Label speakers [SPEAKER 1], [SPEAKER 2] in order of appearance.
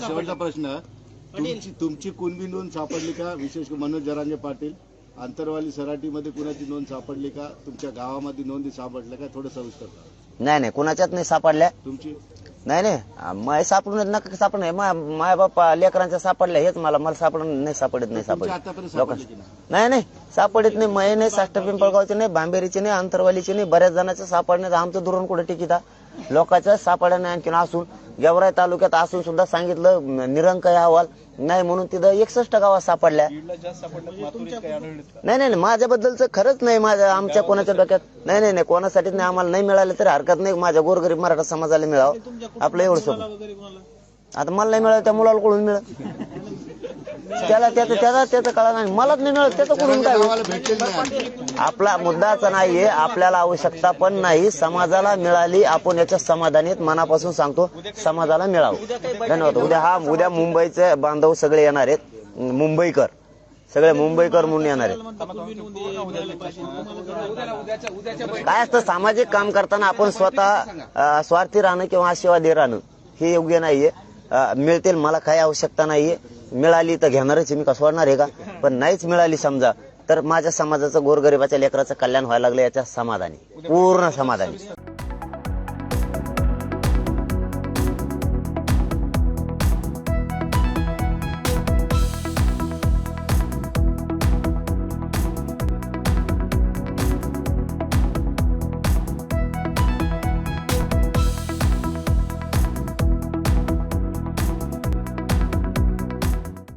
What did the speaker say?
[SPEAKER 1] शेवटचा प्रश्न. तुमची तुमची कुणबी नोंद सापडली का? विशेष मनोज जरांगे पाटील. आंतरवाली सराटीमध्ये कुणाची नोंद सापडली का? तुमच्या गावामध्ये नोंदी सापडल्या का? थोडं सविस्तर.
[SPEAKER 2] नाही नाही कुणाच्याच नाही सापडल्या.
[SPEAKER 1] तुमची?
[SPEAKER 2] नाही नाही माय सापडून नका सापड नाही माय माय बाप्पा लेकरांच्या सापडल्या हेच मला मला सापडून नाही सापडत नाही सापडत.
[SPEAKER 1] नाही?
[SPEAKER 2] नाही नाही सापडत नाही. मय नाही साष्ट पिंपळगावचे नाही बांबेरीचे नाही अंतरवालीचे नाही बऱ्याच जणांचं सापडण्यात आमचं दुरून कुठे टिकिता? लोकांचं सापडा नाही आणखीन असून. गेवराई तालुक्यात असून सुद्धा सांगितलं निरंकाय अहवाल नाही म्हणून तिथं एकसष्ट गावात सापडल्या. नाही नाही नाही, माझ्याबद्दलचं खरंच नाही माझ्या आमच्या कोणाच्या डोक्यात नाही नाही नाही कोणासाठीच नाही आम्हाला नाही मिळालं तरी हरकत नाही. माझ्या गोरगरीब मराठा समाजाला मिळावं. आपलं एवढं सोपं. आता मला नाही मिळालं त्या मुलाला कुठून मिळत त्याला त्याचं त्याचा त्याचं कळा नाही. मलाच नाही मिळत त्याचं कुठून काय? आपला मुद्दाच नाहीये आपल्याला आवश्यकता पण नाही. समाजाला मिळाली आपण याच्या समाधानीत मनापासून सांगतो समाजाला मिळावं. धन्यवाद. उद्या हा उद्या मुंबईचे बांधव सगळे येणार आहेत. मुंबईकर. सगळे मुंबईकर म्हणून येणार आहेत. काय असतं सामाजिक काम करताना आपण स्वतः स्वार्थी राहणं किंवा आशीर्वादी राहणं हे योग्य नाहीये. मिळतील मला काही आवश्यकता नाहीये. मिळाली तर घेणारच मी का सोडणार आहे का? पण नाहीच मिळाली समजा तर माझ्या समाजाचं गोरगरिबाच्या लेकराचं कल्याण व्हायला लागलं याच्या समाधानी. पूर्ण समाधानी.